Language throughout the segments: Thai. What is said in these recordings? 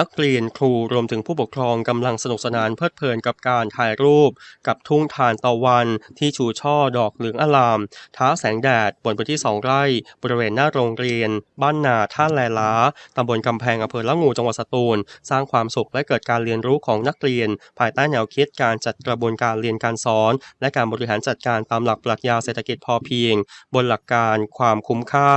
นักเรียนครูรวมถึงผู้ปกครองกำลังสนุกสนานเพลิดเพลินกับการถ่ายรูป กับทุ่งทานตะวันที่ชูช่อดอกเหลืองอลาม ท้าแสงแดดบนพื้นที่สองไร่ บริเวณหน้าโรงเรียน บ้านนาท่าแลล้าตำบลกำแพงอำเภอละงูจังหวัดสตูล สร้างความสุขและเกิดการเรียนรู้ของนักเรียน ภายใต้แนวคิดการจัดกระบวนการเรียนการสอน และการบริหารจัดการตามหลักปรัชญาเศรษฐกิจพอเพียง บนหลักการความคุ้มค่า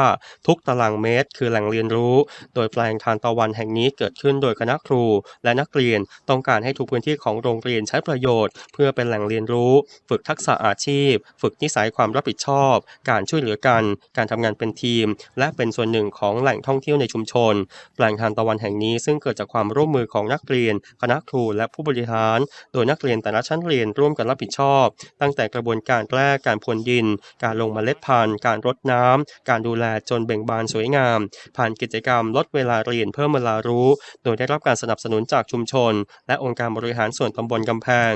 ทุกตารางเมตร คือแหล่งเรียนรู้ โดยแปลงทานตะวันแห่งนี้เกิดขึ้นโดยคณะครู และนักเรียนต้องการให้ทุกพื้นที่ของโรงเรียนใช้ประโยชน์ เพื่อเป็นแหล่งเรียนรู้ ฝึกทักษะอาชีพ ฝึกนิสัยความรับผิดชอบ การช่วยเหลือกัน การทำงานเป็นทีม และเป็นส่วนหนึ่งของแหล่งท่องเที่ยวในชุมชน แปลงทานตะวันแห่งนี้ซึ่งเกิดจากความร่วมมือของนักเรียน คณะครูและผู้บริหาร โดยนักเรียนแต่ละชั้นเรียนร่วมกันรับผิดชอบ ตั้งแต่กระบวนการแรกการพรวนดิน การลงเมล็ดพันธุ์การรดน้ำการดูแลจนเบ่งบานสวยงาม ผ่านกิจกรรมลดเวลาเรียนเพิ่มเวลารู้ โดยได้รับการสนับสนุนจากชุมชน และองค์การบริหารส่วนตำบลกำแพง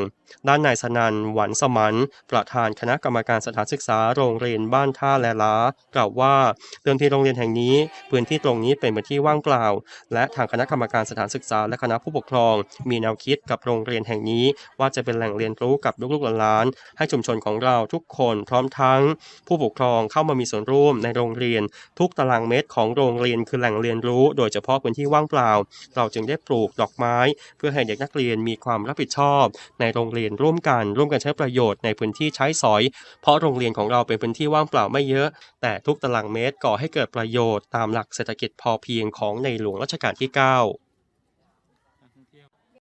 ด้านนายสนันหวันสมันประธานคณะกรรมการสถานศึกษาโรงเรียนบ้านท่าแลล้ากล่าวว่าเดิมทีโรงเรียนแห่งนี้ พื้นที่ตรงนี้เป็นพื้นที่ว่างเปล่า และทางคณะกรรมการสถานศึกษาและคณะผู้ปกครอง มีแนวคิดกับโรงเรียนแห่งนี้ ว่าจะเป็นแหล่งเรียนรู้กับลูกๆหลานๆให้ชุมชนของเราทุกคนพร้อมทั้ง ผู้ปกครองเข้ามามีส่วนร่วมในโรงเรียน ทุกตารางเมตรของโรงเรียนคือแหล่งเรียนรู้ โดยเฉพาะพื้นที่ว่างเปล่า เราจึงได้ปลูกดอกไม้ เพื่อให้เด็กนักเรียนมีความรับผิดชอบ ในโรงเรียนร่วมกันร่วมกันใช้ประโยชน์ในพื้นที่ใช้สอย เพราะโรงเรียนของเราเป็นพื้นที่ว่างเปล่าไม่เยอะ แต่ทุกตารางเมตรก่อให้เกิดประโยชน์ตามหลักเศรษฐกิจพอเพียงของในหลวงรัชกาลที่ 9